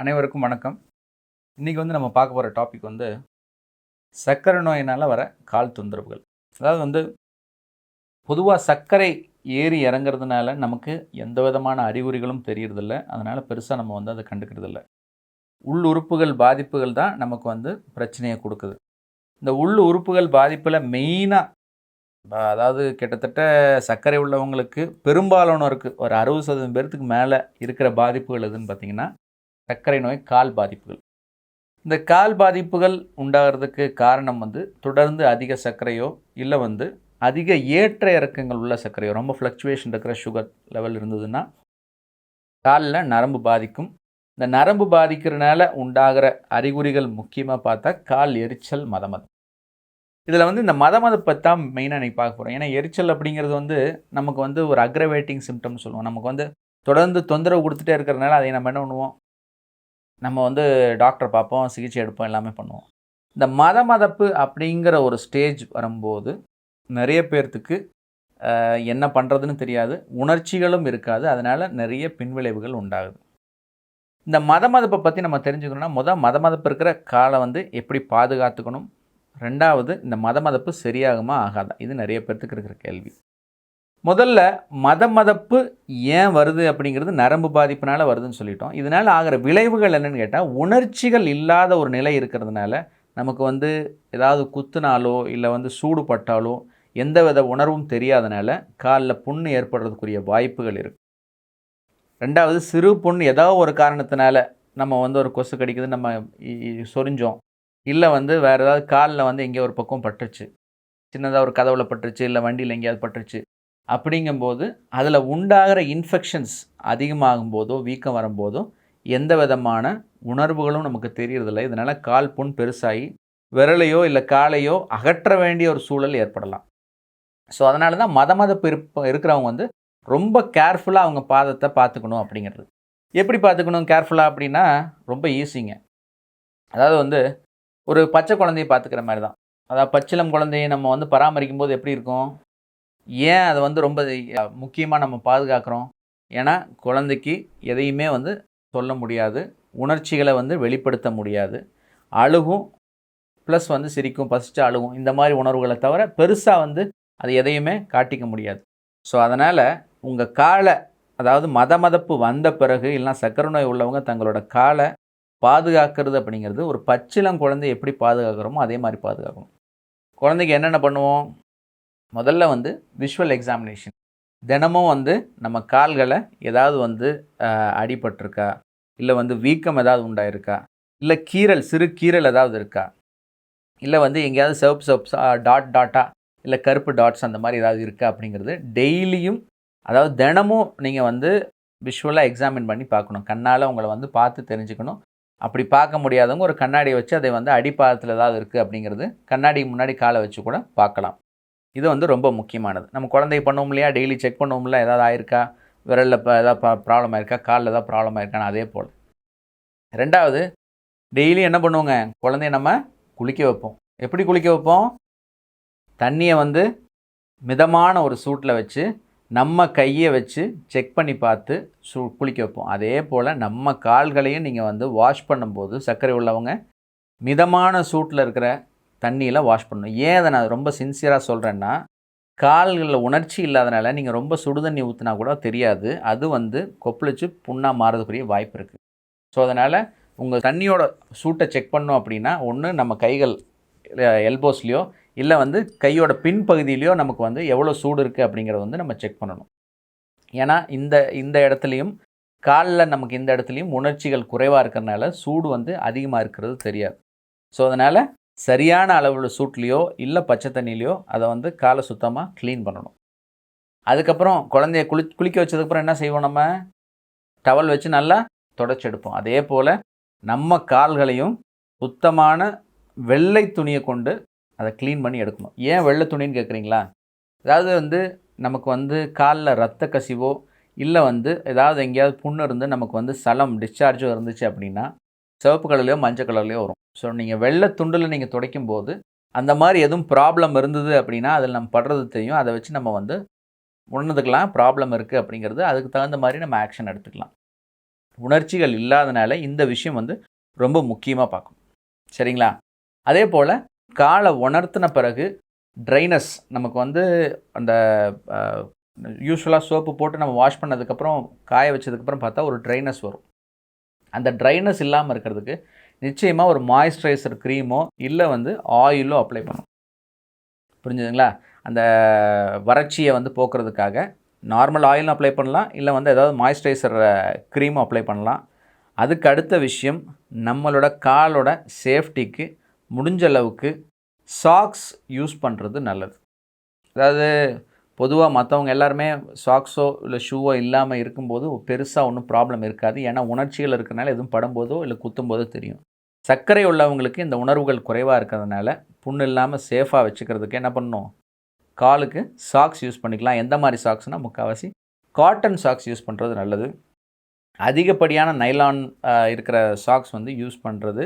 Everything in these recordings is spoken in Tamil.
அனைவருக்கும் வணக்கம். இன்றைக்கி வந்து நம்ம பார்க்க போகிற டாபிக் வந்து சர்க்கரை நோயினால் வர கால் தொந்தரவுகள். அதாவது வந்து பொதுவாக சர்க்கரை ஏறி இறங்குறதுனால நமக்கு எந்த விதமான அறிகுறிகளும் தெரியறதில்ல. அதனால் பெருசாக நம்ம வந்து அதை கண்டுக்கிறதில்ல. உள் உறுப்புகள் பாதிப்புகள் தான் நமக்கு வந்து பிரச்சனையை கொடுக்குது. இந்த உள் உறுப்புகள் பாதிப்பில் மெயினாக அதாவது கிட்டத்தட்ட சர்க்கரை உள்ளவங்களுக்கு பெரும்பாலானோருக்கு ஒரு அறுபது சதவீதம் பேர்த்துக்கு மேலே இருக்கிற பாதிப்புகள் எதுன்னு பார்த்தீங்கன்னா சர்க்கரை நோய் கால் பாதிப்புகள். இந்த கால் பாதிப்புகள் உண்டாகிறதுக்கு காரணம் வந்து தொடர்ந்து அதிக சர்க்கரையோ இல்லை வந்து அதிக ஏற்ற இறக்கங்கள் உள்ள சர்க்கரையோ ரொம்ப ஃப்ளக்சுவேஷன் இருக்கிற சுகர் லெவல் இருந்ததுன்னா காலில் நரம்பு பாதிக்கும். இந்த நரம்பு பாதிக்கிறனால உண்டாகிற அறிகுறிகள் முக்கியமாக பார்த்தா கால் எரிச்சல் மதமதம் இதில் வந்து இந்த மதமதப்பை தான் மெயினாக நீ பார்க்க போகிறோம் ஏன்னா எரிச்சல் அப்படிங்கிறது வந்து நமக்கு வந்து ஒரு அக்ரவேட்டிங் சிம்டம் சொல்லுவோம். நமக்கு வந்து தொடர்ந்து தொந்தரவு கொடுத்துட்டே இருக்கிறனால அதை நம்ம என்ன பண்ணுவோம்? நம்ம வந்து டாக்டர் பார்ப்போம் சிகிச்சை எடுப்போம் எல்லாமே பண்ணுவோம். இந்த மத மதப்பு அப்படிங்கிற ஒரு ஸ்டேஜ் வரும்போது நிறைய பேர்த்துக்கு என்ன பண்ணுறதுன்னு தெரியாது உணர்ச்சிகளும் இருக்காது அதனால் நிறைய பின்விளைவுகள் உண்டாகுது. இந்த மத மதப்பை பற்றி நம்ம தெரிஞ்சுக்கணும்னா மொதல் மத மதப்பு இருக்கிற காலை வந்து எப்படி பாதுகாத்துக்கணும்? ரெண்டாவது இந்த மத மதப்பு சரியாகுமா ஆகாதா? இது நிறைய பேர்த்துக்கு இருக்கிற கேள்வி. முதல்ல மத மதப்பு ஏன் வருது அப்படிங்கிறது நரம்பு பாதிப்புனால வருதுன்னு சொல்லிட்டோம். இதனால் ஆகிற விளைவுகள் என்னன்னு கேட்டால் உணர்ச்சிகள் இல்லாத ஒரு நிலை இருக்கிறதுனால நமக்கு வந்து ஏதாவது குத்துனாலோ இல்லை வந்து சூடு பட்டாலோ எந்த வித உணர்வும் தெரியாதனால காலில் புண்ணு ஏற்படுறதுக்குரிய வாய்ப்புகள் இருக்குது ரெண்டாவது சிறு புண் ஏதோ ஒரு காரணத்தினால நம்ம வந்து ஒரு கொசு கடிக்குது நம்ம சொரிஞ்சோம். இல்லை வந்து வேறு ஏதாவது காலில் வந்து எங்கேயோ ஒரு பக்கம் பட்டுருச்சு. சின்னதாக ஒரு கதவுல பட்டுருச்சு இல்லை வண்டியில் எங்கேயாவது பட்டுருச்சு. அப்படிங்கும்போது அதில் உண்டாகிற இன்ஃபெக்ஷன்ஸ் அதிகமாகும் போதோ வீக்கம் வரும்போதோ எந்த விதமான உணர்வுகளும் நமக்கு தெரியறதில்ல. இதனால் கால் புண் பெருசாகி விரலையோ இல்லை காலையோ அகற்ற வேண்டிய ஒரு சூழல் ஏற்படலாம். ஸோ அதனால தான் மத மதப்பு இருப்ப இருக்கிறவங்க வந்து ரொம்ப கேர்ஃபுல்லாக அவங்க பாதத்தை பார்த்துக்கணும் அப்படிங்கிறது. எப்படி பார்த்துக்கணும் கேர்ஃபுல்லாக அப்படின்னா ரொம்ப ஈஸிங்க அதாவது வந்து ஒரு பச்சை குழந்தைய பார்த்துக்கிற மாதிரி தான் அதாவது பச்சிலம் குழந்தையை நம்ம வந்து பராமரிக்கும் போது எப்படி இருக்கும்? ஏன் அதை வந்து ரொம்ப முக்கியமாக நம்ம பாதுகாக்கிறோம்? ஏன்னா குழந்தைக்கு எதையுமே வந்து சொல்ல முடியாது உணர்ச்சிகளை வந்து வெளிப்படுத்த முடியாது. அழுகும் ப்ளஸ் வந்து சிரிக்கும் பசிச்சு அழுகும் இந்த மாதிரி உணர்வுகளை தவிர பெருசாக வந்து அது எதையுமே காட்டிக்க முடியாது. ஸோ அதனால் உங்கள் காலை அதாவது மத மதப்பு வந்த பிறகு இல்லைனா சக்கரை நோய் உள்ளவங்க தங்களோட காலை பாதுகாக்கிறது அப்படிங்கிறது ஒரு பச்சிலம் குழந்தை எப்படி பாதுகாக்கிறோமோ அதே மாதிரி பாதுகாக்கணும். குழந்தைக்கு என்னென்ன பண்ணுவோம்? முதல்ல வந்து விஷுவல் எக்ஸாமினேஷன் தினமும் வந்து நம்ம கால்களை ஏதாவது வந்து அடிபட்டிருக்கா? இல்லை வந்து வீக்கம் ஏதாவது உண்டாயிருக்கா? இல்லை கீறல் சிறு கீரல் ஏதாவது இருக்கா? இல்லை வந்து எங்கேயாவது சிவப்பு சிவப்பு டாட் டாட்டா இல்லை கருப்பு டாட்ஸ் அந்த மாதிரி ஏதாவது இருக்கா அப்படிங்கிறது டெய்லியும் அதாவது தினமும் நீங்கள் வந்து விஷுவலாக எக்ஸாமின் பண்ணி பார்க்கணும். கண்ணால் உங்களை வந்து பார்த்து தெரிஞ்சுக்கணும். அப்படி பார்க்க முடியாதவங்க ஒரு கண்ணாடியை வச்சு அதை வந்து அடிப்பாதத்தில் ஏதாவது இருக்குது அப்படிங்கிறது கண்ணாடி முன்னாடி காலை வச்சு கூட பார்க்கலாம். இது வந்து ரொம்ப முக்கியமானது. நம்ம குழந்தைய பண்ணுவோம் இல்லையா? டெய்லி செக் பண்ணுவோம்ல ஏதாவது ஆயிருக்கா? விரலில் இப்போ ஏதாவது ப்ராப்ளம் ஆயிருக்கா? காலில் ஏதாவது ப்ராப்ளம் ஆயிருக்கான்னு அதே போல். ரெண்டாவது டெய்லி என்ன பண்ணுவோங்க? குழந்தைய நம்ம குளிக்க வைப்போம். எப்படி குளிக்க வைப்போம்? தண்ணியை வந்து மிதமான ஒரு சூட்டில் வச்சு நம்ம கையை வச்சு செக் பண்ணி பார்த்து சூ குளிக்க வைப்போம். அதே போல் நம்ம கால்களையும் நீங்கள் வந்து வாஷ் பண்ணும்போது சர்க்கரை உள்ளவங்க மிதமான சூட்டில் இருக்கிற தண்ணியில் வாஷ் பண்ணணும். ஏன் அதை நான் ரொம்ப சின்சியராக சொல்கிறேன்னா கால்களில் உணர்ச்சி இல்லாதனால நீங்கள் ரொம்ப சுடு தண்ணி ஊற்றினா கூட தெரியாது. அது வந்து கொப்பளிச்சு புண்ணாக மாறதுக்குரிய வாய்ப்பு இருக்குது ஸோ அதனால் உங்கள் தண்ணியோட சூட்டை செக் பண்ணோம் அப்படின்னா ஒன்று நம்ம கைகள் எல்போஸ்லேயோ இல்லை வந்து கையோட பின்பகுதியிலையோ நமக்கு வந்து எவ்வளோ சூடு இருக்குது அப்படிங்கிறத வந்து நம்ம செக் பண்ணணும். ஏன்னா இந்த இந்த இடத்துலையும் காலில் நமக்கு இந்த இடத்துலையும் உணர்ச்சிகள் குறைவாக இருக்கிறனால சூடு வந்து அதிகமாக இருக்கிறது தெரியாது. ஸோ அதனால் சரியான அளவில் சூட்லேயோ இல்லை பச்சை தண்ணியிலையோ அதை வந்து காலை சுத்தமாக க்ளீன் பண்ணணும். அதுக்கப்புறம் குழந்தைய குளி குளிக்க வச்சதுக்கப்புறம் என்ன செய்வோம் நம்ம? டவல் வச்சு நல்லா தொடச்செடுப்போம் அதே போல் நம்ம கால்களையும் சுத்தமான வெள்ளை துணியை கொண்டு அதை க்ளீன் பண்ணி எடுக்கணும். ஏன் வெள்ளை துணின்னு கேட்குறீங்களா அதாவது வந்து நமக்கு வந்து காலில் ரத்த கசிவோ இல்லை வந்து ஏதாவது எங்கேயாவது புண்ணு இருந்து நமக்கு வந்து சலம் டிஸ்சார்ஜோ இருந்துச்சு அப்படின்னா சிவப்பு கலர்லையோ மஞ்சள் கலர்லையோ வரும். ஸோ நீங்கள் வெள்ளை துண்டில் நீங்கள் துடைக்கும் போது அந்த மாதிரி எதுவும் ப்ராப்ளம் இருந்தது அப்படின்னா அதில் நம்ம படுறது தெரியும். அதை வச்சு நம்ம வந்து உணர்ந்துக்கலாம் ப்ராப்ளம் இருக்குது அப்படிங்கிறது. அதுக்கு தகுந்த மாதிரி நம்ம ஆக்ஷன் எடுத்துக்கலாம். உணர்ச்சிகள் இல்லாதனால இந்த விஷயம் வந்து ரொம்ப முக்கியமாக பார்க்கும். சரிங்களா? அதே போல் காலை உணர்த்தின பிறகு ட்ரைனஸ் நமக்கு வந்து அந்த யூஸ்வலாக சோப்பு போட்டு நம்ம வாஷ் பண்ணதுக்கப்புறம் காய வச்சதுக்கப்புறம் பார்த்தா ஒரு ட்ரைனஸ் வரும். அந்த ட்ரைனஸ் இல்லாமல் இருக்கிறதுக்கு நிச்சயமாக ஒரு மாய்ஸ்சரைசர் க்ரீமோ இல்லை வந்து ஆயிலோ அப்ளை பண்ணும் புரிஞ்சுதுங்களா? அந்த வறட்சியை வந்து போக்குறதுக்காக நார்மல் ஆயிலும் அப்ளை பண்ணலாம் இல்லை வந்து ஏதாவது மாய்ஸ்சரைசர் க்ரீமும் அப்ளை பண்ணலாம். அதுக்கு அடுத்த விஷயம் நம்மளோட காலோட சேஃப்டிக்கு முடிஞ்ச அளவுக்கு சாக்ஸ் யூஸ் பண்ணுறது நல்லது. அதாவது பொதுவாக மற்றவங்க எல்லாருமே சாக்ஸோ இல்லை ஷூவோ இல்லாமல் இருக்கும்போது பெருசாக ஒன்றும் ப்ராப்ளம் இருக்காது. ஏன்னா உணர்ச்சிகள் இருக்கிறனால எதுவும் படும்போதோ இல்லை குத்தும்போதோ தெரியும். சர்க்கரை உள்ளவங்களுக்கு இந்த உணர்வுகள் குறைவாக இருக்கிறதுனால புண்ணு இல்லாமல் சேஃபாக வச்சுக்கிறதுக்கு என்ன பண்ணணும்? காலுக்கு சாக்ஸ் யூஸ் பண்ணிக்கலாம். எந்த மாதிரி சாக்ஸ்னால் முக்கால்வாசி காட்டன் சாக்ஸ் யூஸ் பண்ணுறது நல்லது. அதிகப்படியான நைலான் இருக்கிற சாக்ஸ் வந்து யூஸ் பண்ணுறது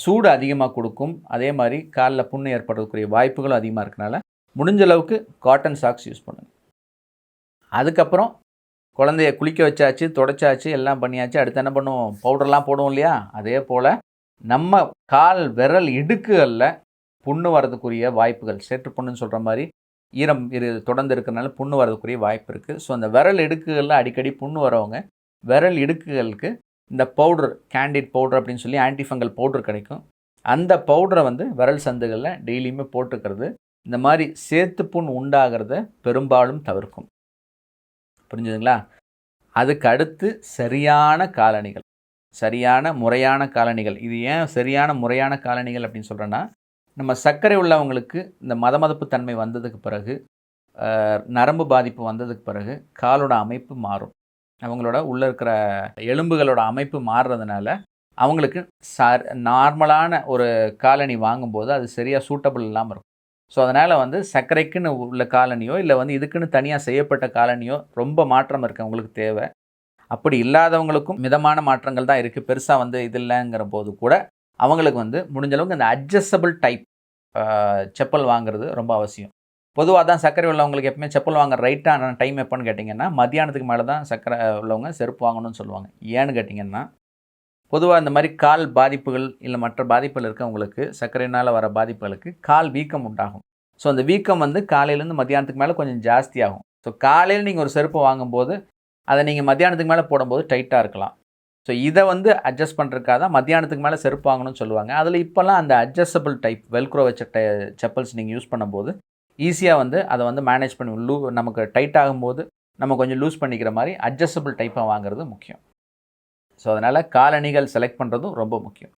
சூடு அதிகமாக கொடுக்கும். அதே மாதிரி காலில் புண்ணு ஏற்படுறதுக்குரிய வாய்ப்புகளும் அதிகமாக இருக்கனால முடிஞ்ச அளவுக்கு காட்டன் சாக்ஸ் யூஸ் பண்ணுங்கள் அதுக்கப்புறம் குழந்தைய குளிக்க வச்சாச்சு தொடச்சாச்சு எல்லாம் பண்ணியாச்சு. அடுத்து என்ன பண்ணுவோம்? பவுடர்லாம் போடுவோம் இல்லையா? அதே போல் நம்ம கால் விரல் இடுக்குகளில் புண்ணு வரதுக்குரிய வாய்ப்புகள். சேற்று புண்ணுன்னு சொல்கிற மாதிரி ஈரம் இரு தொடர்ந்து இருக்கிறனால புண்ணு வரதுக்குரிய வாய்ப்பு இருக்குது ஸோ அந்த விரல் இடுக்குகளில் அடிக்கடி புண்ணு வரவங்க விரல் இடுக்குகளுக்கு இந்த பவுடர் கேண்டிட் பவுடர் அப்படின்னு சொல்லி ஆன்டிஃபங்கல் பவுடர் கிடைக்கும். அந்த பவுடரை வந்து விரல் சந்துகளில் டெய்லியுமே போட்டுக்கிறது. இந்த மாதிரி சேத்து புண் உண்டாகிறத பெரும்பாலும் தவிர்க்கும். புரிஞ்சுதுங்களா? அதுக்கு அடுத்து சரியான காலணிகள். சரியான முறையான காலணிகள். இது ஏன் சரியான முறையான காலணிகள் அப்படின்னு சொல்கிறேன்னா நம்ம சர்க்கரை உள்ளவங்களுக்கு இந்த மதமதப்பு தன்மை வந்ததுக்கு பிறகு நரம்பு பாதிப்பு வந்ததுக்கு பிறகு காலோட அமைப்பு மாறும். அவங்களோட உள்ளே இருக்கிற எலும்புகளோட அமைப்பு மாறுறதுனால அவங்களுக்கு சார் நார்மலான ஒரு காலணி வாங்கும்போது அது சரியாக சூட்டபிள் இல்லாமல் இருக்கும். ஸோ அதனால் வந்து சர்க்கரைக்குன்னு உள்ள காலனியோ இல்லை வந்து இதுக்குன்னு தனியாக செய்யப்பட்ட காலனியோ ரொம்ப மாற்றம் இருக்குது அவங்களுக்கு தேவை. அப்படி இல்லாதவங்களுக்கும் மிதமான மாற்றங்கள் தான் இருக்குது பெருசாக வந்து இது இல்லைங்கிற போது கூட அவங்களுக்கு வந்து முடிஞ்சளவுக்கு இந்த அட்ஜஸ்டபிள் டைப் செப்பல் வாங்குறது ரொம்ப அவசியம். பொதுவாக தான் சர்க்கரை உள்ளவங்களுக்கு எப்பவுமே செப்பல் வாங்க ரைட்டான டைம் எப்போன்னு கேட்டிங்கன்னா மத்தியானத்துக்கு மேலே தான் சர்க்கரை உள்ளவங்க செருப்பு வாங்கணும்னு சொல்லுவாங்க. ஏன்னு கேட்டிங்கன்னா பொதுவாக இந்த மாதிரி கால் பாதிப்புகள் இல்லை மற்ற பாதிப்புகள் இருக்கவங்களுக்கு சர்க்கரையினால் வர பாதிப்புகளுக்கு கால் வீக்கம் உண்டாகும். ஸோ அந்த வீக்கம் வந்து காலையிலேருந்து மத்தியானத்துக்கு மேலே கொஞ்சம் ஜாஸ்தியாகும் ஸோ காலையில் நீங்கள் ஒரு செருப்பு வாங்கும்போது அதை நீங்கள் மத்தியானத்துக்கு மேலே போடும்போது டைட்டாக இருக்கலாம். ஸோ இதை வந்து அட்ஜஸ்ட் பண்ணுறதுக்காக தான் மத்தியானத்துக்கு மேலே செருப்பு வாங்கணும்னு சொல்லுவாங்க. அதில் இப்போல்லாம் அந்த அட்ஜஸ்டபிள் டைப் வெல்க்ரோ வச்ச டை செப்பல்ஸ் நீங்கள் யூஸ் பண்ணும்போது ஈஸியாக வந்து அதை வந்து மேனேஜ் பண்ணி லூ நமக்கு டைட் ஆகும்போது நம்ம கொஞ்சம் லூஸ் பண்ணிக்கிற மாதிரி அட்ஜஸ்டபிள் டைப்பாக வாங்குறது முக்கியம். ஸோ அதனால் காலணிகள் செலக்ட் பண்ணுறதும் ரொம்ப முக்கியம்.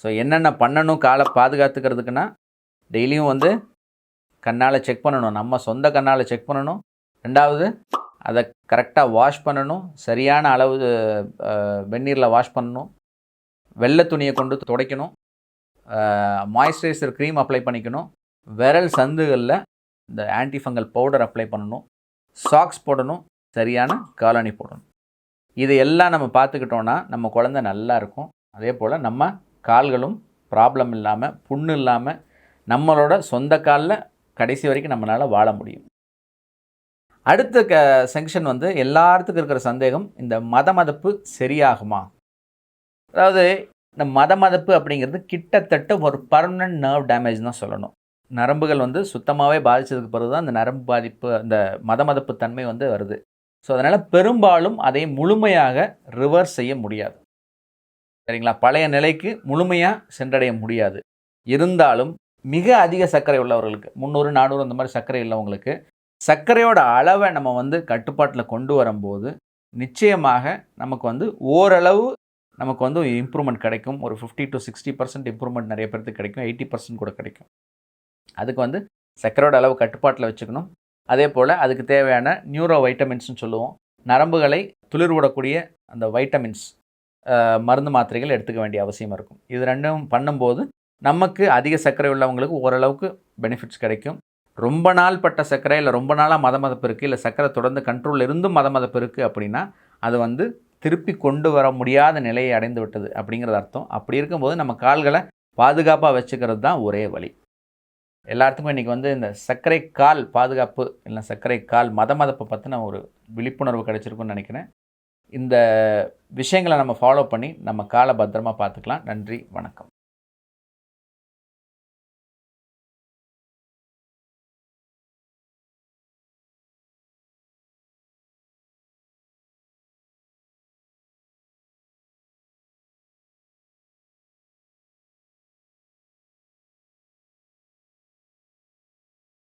ஸோ என்னென்ன பண்ணணும் காலை பாதுகாத்துக்கிறதுக்குன்னா டெய்லியும் வந்து கண்ணால் செக் பண்ணணும். நம்ம சொந்த கண்ணால் செக் பண்ணணும். ரெண்டாவது அதை கரெக்டாக வாஷ் பண்ணணும். சரியான அளவு வெந்நீரில் வாஷ் பண்ணணும். வெள்ளை துணியை கொண்டு துடைக்கணும். மாய்ஸ்சரைசர் க்ரீம் அப்ளை பண்ணிக்கணும். விரல் சந்துகளில் இந்த ஆன்டிஃபங்கல் பவுடர் அப்ளை பண்ணணும். சாக்ஸ் போடணும். சரியான காலனி போடணும். இது எல்லாம் நம்ம பார்த்துக்கிட்டோன்னா நம்ம குழந்த நல்லா இருக்கும். அதே போல் நம்ம கால்களும் ப்ராப்ளம் இல்லாமல் புண்ணு இல்லாமல் நம்மளோட சொந்த காலில் கடைசி வரைக்கும் நம்மளால் வாழ முடியும். அடுத்த க செங்ஷன் வந்து எல்லாத்துக்கும் இருக்கிற சந்தேகம் இந்த மத மதப்பு சரியாகுமா? அதாவது இந்த மத மதப்பு அப்படிங்கிறது கிட்டத்தட்ட ஒரு பர்மனன்ட் நர்வ் டேமேஜ் தான் சொல்லணும். நரம்புகள் வந்து சுத்தமாகவே பாதித்ததுக்கு பிறகு தான் அந்த நரம்பு பாதிப்பு அந்த மத மதப்பு தன்மை வந்து வருது. ஸோ அதனால் பெரும்பாலும் அதை முழுமையாக ரிவர்ஸ் செய்ய முடியாது. சரிங்களா? பழைய நிலைக்கு முழுமையாக சென்றடைய முடியாது. இருந்தாலும் மிக அதிக சர்க்கரை உள்ளவர்களுக்கு முந்நூறு நானூறு அந்த மாதிரி சர்க்கரை உள்ளவங்களுக்கு சர்க்கரையோட அளவை நம்ம வந்து கட்டுப்பாட்டில் கொண்டு வரும்போது நிச்சயமாக நமக்கு வந்து ஓரளவு நமக்கு வந்து இம்ப்ரூவ்மெண்ட் கிடைக்கும். ஒரு fifty to sixty percent improvement நிறைய பேருக்கு கிடைக்கும். எயிட்டி பர்சன்ட் கூட கிடைக்கும். அதுக்கு வந்து சர்க்கரையோட அளவு கட்டுப்பாட்டில் வச்சுக்கணும். அதே போல் அதுக்கு தேவையான நியூரோ வைட்டமின்ஸ்னு சொல்லுவோம். நரம்புகளை துளிர் விடக்கூடிய அந்த வைட்டமின்ஸ் மருந்து மாத்திரைகள் எடுத்துக்க வேண்டிய அவசியம் இருக்கும். இது ரெண்டும் பண்ணும்போது நமக்கு அதிக சர்க்கரை உள்ளவங்களுக்கு ஓரளவுக்கு பெனிஃபிட்ஸ் கிடைக்கும். ரொம்ப நாள் பட்ட சர்க்கரை இல்லை ரொம்ப நாளாக மத மதப்பு இருக்குது இல்லை சர்க்கரை தொடர்ந்து கண்ட்ரோலில் இருந்தும் மத மதப்பு இருக்குது அப்படின்னா அது வந்து திருப்பி கொண்டு வர முடியாத நிலையை அடைந்து விட்டது அப்படிங்கிறது அர்த்தம். அப்படி இருக்கும்போது நம்ம கால்களை பாதுகாப்பாக வச்சுக்கிறது தான் ஒரே வழி. எல்லாத்துக்கும் இன்றைக்கி வந்து இந்த சர்க்கரை கால் பாதுகாப்பு இல்லை சர்க்கரை கால் மத மதப்பை பற்றின ஒரு விழிப்புணர்வு கிடைச்சிருக்குன்னு நினைக்கிறேன். இந்த விஷயங்களை நம்ம ஃபாலோ பண்ணி நம்ம காலை பத்திரமா பார்த்துக்கலாம். நன்றி வணக்கம்.